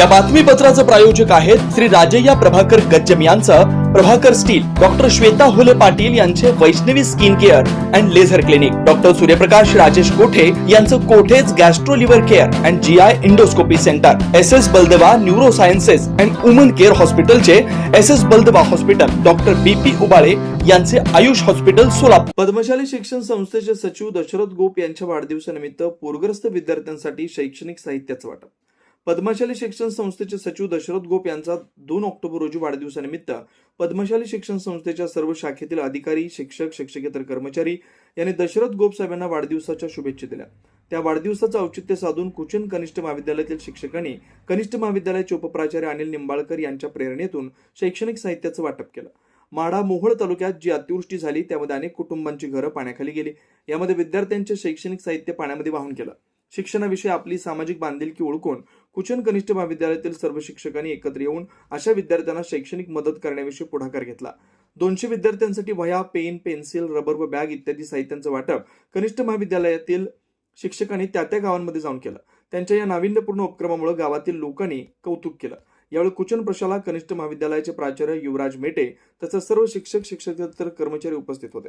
या बातमीपत्राचं प्रायोजक आहेत श्री राजय्या प्रभाकर गज्जम यांचं प्रभाकर स्टील डॉक्टर श्वेता होले पाटील यांचे Vaishnavi skin care and laser clinic. Doctor Suryaprakash Rajesh Kothe यांचं Kothe's gastro liver care and G I endoscopy centre. S S Baldeva neuro sciences and woman care हॉस्पिटलचे S S Baldeva hospital. Doctor B P Ubale यांचे Ayush hospital Solapur. Padmashali शिक्षण संस्थेचे सचिव दशरथ गोप यांच्या वाढदिवसानिमित्त पूरग्रस्त विद्यार्थ्यांसाठी शैक्षणिक साहित्याचं वाटप. पद्मशाली शिक्षण संस्थेचे सचिव दशरथ गोप यांचा दोन ऑक्टोबर रोजी वाढदिवसानिमित्त पद्मशाली शिक्षण संस्थेच्या सर्व शाखेतील अधिकारी शिक्षक शिक्षकेतर कर्मचारी यांनी दशरथ गोप साहेबांना वाढदिवसाच्या शुभेच्छा दिल्या. त्या वाढदिवसाचं औचित्य साधून कुचन कनिष्ठ महाविद्यालयातील शिक्षकांनी कनिष्ठ महाविद्यालयाचे उपप्राचार्य अनिल निंबाळकर यांच्या प्रेरणेतून शैक्षणिक साहित्याचं वाटप केलं. माढा मोहोळ तालुक्यात जी अतिवृष्टी झाली त्यामध्ये अनेक कुटुंबांची घरं पाण्याखाली गेली. यामध्ये विद्यार्थ्यांचे शैक्षणिक साहित्य पाण्यामध्ये वाहून गेलं. शिक्षणाविषयी आपली सामाजिक बांधिलकी ओळखून कुचन कनिष्ठ महाविद्यालयातील सर्व शिक्षकांनी एकत्र येऊन अशा विद्यार्थ्यांना शैक्षणिक मदत करण्याविषयी पुढाकार घेतला. दोनशे विद्यार्थ्यांसाठी वह्या पेन पेन्सिल रबर व बॅग इत्यादी साहित्यांचं वाटप कनिष्ठ महाविद्यालयातील शिक्षकांनी त्या त्या गावांमध्ये जाऊन केलं. त्यांच्या या नाविन्यपूर्ण उपक्रमामुळे गावातील लोकांनी कौतुक केलं. यावेळी कुचन प्रशाला कनिष्ठ महाविद्यालयाचे प्राचार्य युवराज मेटे तसंच सर्व शिक्षक शिक्षकेतर कर्मचारी उपस्थित होते.